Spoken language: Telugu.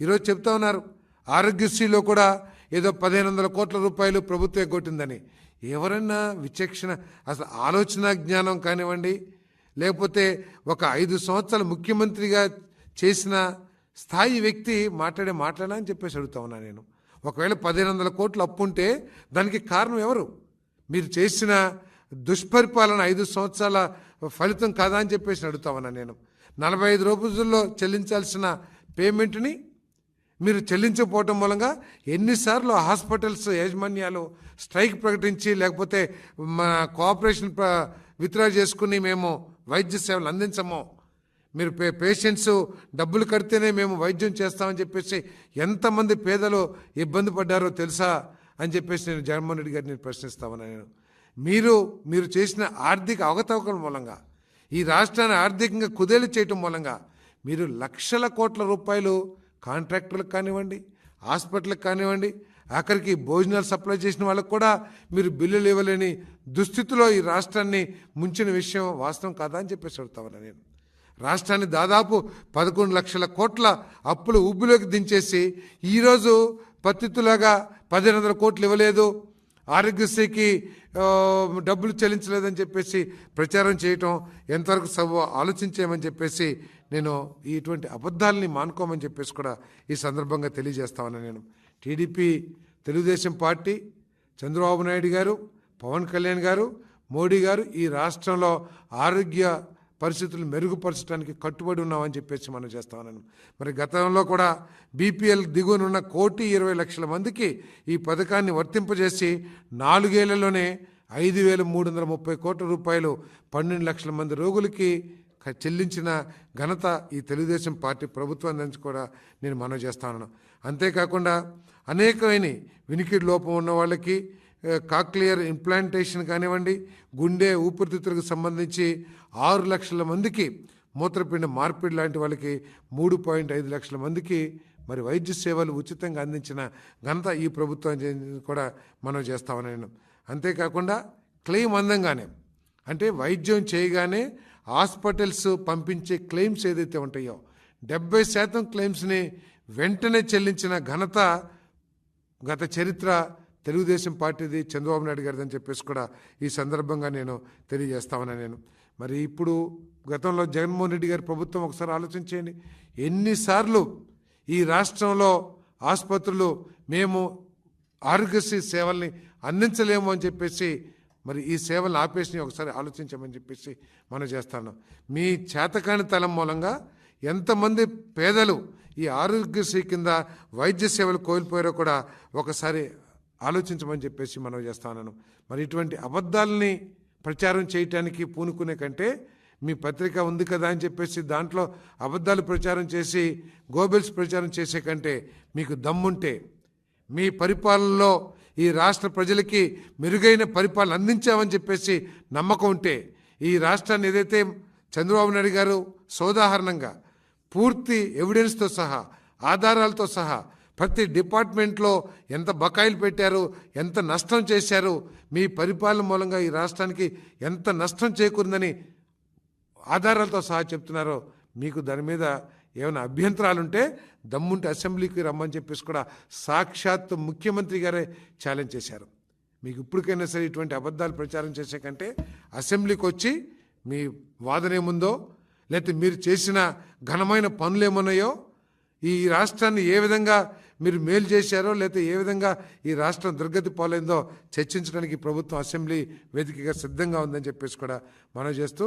ఈరోజు చెప్తా ఉన్నారు. ఆరోగ్యశ్రీలో కూడా ఏదో పదిహేను వందల కోట్ల రూపాయలు ప్రభుత్వం ఎగ్గొట్టిందని ఎవరన్నా విచక్షణ అసలు ఆలోచన జ్ఞానం కానివ్వండి లేకపోతే ఒక ఐదు సంవత్సరాలు ముఖ్యమంత్రిగా చేసిన స్థాయి వ్యక్తి మాట్లాడే మాట్లాడా అని చెప్పేసి అడుగుతా ఉన్నా నేను. ఒకవేళ పదిహేను వందల కోట్లు అప్పు ఉంటే దానికి కారణం ఎవరు? మీరు చేసిన దుష్పరిపాలన ఐదు సంవత్సరాల ఫలితం కాదా అని చెప్పేసి అడుగుతా ఉన్నా నేను. నలభై ఐదు రోజుల్లో చెల్లించాల్సిన పేమెంట్ని మీరు చెల్లించకపోవటం మూలంగా ఎన్నిసార్లు హాస్పిటల్స్ యాజమాన్యాలు స్ట్రైక్ ప్రకటించి లేకపోతే మా కోఆపరేషన్ విత్డ్రా చేసుకుని మేము వైద్య సేవలు అందించము. మీరు పే పేషెంట్స్ డబ్బులు కడితేనే మేము వైద్యం చేస్తామని చెప్పేసి ఎంతమంది పేదలు ఇబ్బంది పడ్డారో తెలుసా అని చెప్పేసి నేను జగన్మోహన్ రెడ్డి గారిని ప్రశ్నిస్తామని నేను. మీరు మీరు చేసిన ఆర్థిక అవకతవకల మూలంగా ఈ రాష్ట్రాన్ని ఆర్థికంగా కుదేలు చేయటం మూలంగా మీరు లక్షల కోట్ల రూపాయలు కాంట్రాక్టర్లకు కానివ్వండి హాస్పిటల్కి కానివ్వండి ఆఖరికి భోజనాలు సప్లై చేసిన వాళ్ళకు కూడా మీరు బిల్లులు ఇవ్వలేని దుస్థితిలో ఈ రాష్ట్రాన్ని ముంచిన విషయం వాస్తవం కాదా అని చెప్పేసి అడుగుతా నేను. రాష్ట్రాన్ని దాదాపు పదకొండు లక్షల కోట్ల అప్పులు ఉబ్బులోకి దించేసి ఈరోజు పత్తితులాగా పదిహేను వందల కోట్లు ఇవ్వలేదు ఆరోగ్యశ్రీకి డబ్బులు చెల్లించలేదని చెప్పేసి ప్రచారం చేయటం ఎంతవరకు సబ్ ఆలోచించేయమని చెప్పేసి నేను ఇటువంటి అబద్ధాలని మానుకోమని చెప్పేసి కూడా ఈ సందర్భంగా తెలియజేస్తామని నేను. టీడీపీ తెలుగుదేశం పార్టీ చంద్రబాబు నాయుడు గారు పవన్ కళ్యాణ్ గారు మోడీ గారు ఈ రాష్ట్రంలో ఆరోగ్య పరిస్థితులు మెరుగుపరచడానికి కట్టుబడి ఉన్నామని చెప్పేసి మనం చేస్తామన్నాను మరి గతంలో కూడా బీపీఎల్ దిగువనున్న కోటి ఇరవై లక్షల మందికి ఈ పథకాన్ని వర్తింపజేసి నాలుగేళ్ళలోనే ఐదు వేల మూడు వందల ముప్పై కోట్ల రూపాయలు పన్నెండు లక్షల మంది రోగులకి చెల్లించిన ఘనత ఈ తెలుగుదేశం పార్టీ ప్రభుత్వం నుంచి కూడా నేను మనవి చేస్తాను అంతేకాకుండా అనేకమైన వినికిడి లోపం ఉన్న వాళ్ళకి కాక్లియర్ ఇంప్లాంటేషన్ కానివ్వండి గుండె ఊపిరితిత్తులకు సంబంధించి ఆరు లక్షల మందికి మూత్రపిండ మార్పిడి లాంటి వాళ్ళకి మూడు పాయింట్ ఐదు లక్షల మందికి మరి వైద్య సేవలు ఉచితంగా అందించిన ఘనత ఈ ప్రభుత్వం కూడా మనం చేస్తామని నేను అంతేకాకుండా క్లెయిమ్ అందంగానే అంటే వైద్యం చేయగానే హాస్పిటల్స్ పంపించే క్లెయిమ్స్ ఏదైతే ఉంటాయో డెబ్బై శాతం క్లెయిమ్స్ని వెంటనే చెల్లించిన ఘనత గత చరిత్ర తెలుగుదేశం పార్టీది చంద్రబాబు నాయుడు గారిది అని చెప్పేసి కూడా ఈ సందర్భంగా నేను తెలియజేస్తామని నేను. మరి ఇప్పుడు గతంలో జగన్మోహన్ రెడ్డి గారి ప్రభుత్వం ఒకసారి ఆలోచించేయండి ఎన్నిసార్లు ఈ రాష్ట్రంలో ఆసుపత్రులు మేము ఆరోగ్యశ్రీ సేవల్ని అందించలేము అని చెప్పేసి మరి ఈ సేవలను ఆపేసి ఒకసారి ఆలోచించమని చెప్పేసి మనం చేస్తాను. మీ చేతకాని తలం మూలంగా ఎంతమంది పేదలు ఈ ఆరోగ్యశ్రీ కింద వైద్య సేవలు కోల్పోయారో కూడా ఒకసారి ఆలోచించమని చెప్పేసి మనం చేస్తాను మరి ఇటువంటి అబద్ధాలని ప్రచారం చేయటానికి పూనుకునే కంటే మీ పత్రిక ఉంది కదా అని చెప్పేసి దాంట్లో అబద్ధాలు ప్రచారం చేసి గోబెల్స్ ప్రచారం చేసే కంటే మీకు దమ్ముంటే మీ పరిపాలనలో ఈ రాష్ట్ర ప్రజలకి మెరుగైన పరిపాలన అందించామని చెప్పేసి నమ్మకం ఉంటే ఈ రాష్ట్రాన్ని ఏదైతే చంద్రబాబు నాయుడు గారు సోదాహరణంగా పూర్తి ఎవిడెన్స్తో సహా ఆధారాలతో సహా ప్రతి డిపార్ట్మెంట్లో ఎంత బకాయిలు పెట్టారు ఎంత నష్టం చేశారు మీ పరిపాలన మూలంగా ఈ రాష్ట్రానికి ఎంత నష్టం చేకూరిందని ఆధారాలతో సహా చెప్తున్నారో మీకు దాని మీద ఏమైనా అభ్యంతరాలుంటే దమ్ముంటే అసెంబ్లీకి రమ్మని చెప్పేసి కూడా సాక్షాత్ ముఖ్యమంత్రి గారే ఛాలెంజ్ చేశారు. మీకు ఇప్పటికైనా సరే ఇటువంటి అబద్ధాలు ప్రచారం చేసే కంటే అసెంబ్లీకి వచ్చి మీ వాదన ఏముందో లేకపోతే మీరు చేసిన ఘనమైన పనులు ఏమున్నాయో ఈ రాష్ట్రాన్ని ఏ విధంగా మీరు మేలు చేశారో లేకపోతే ఏ విధంగా ఈ రాష్ట్రం దుర్గతి పోలేందో చర్చించడానికి ప్రభుత్వం అసెంబ్లీ వేదికగా సిద్ధంగా ఉందని చెప్పేసి కూడా మనం చేస్తూ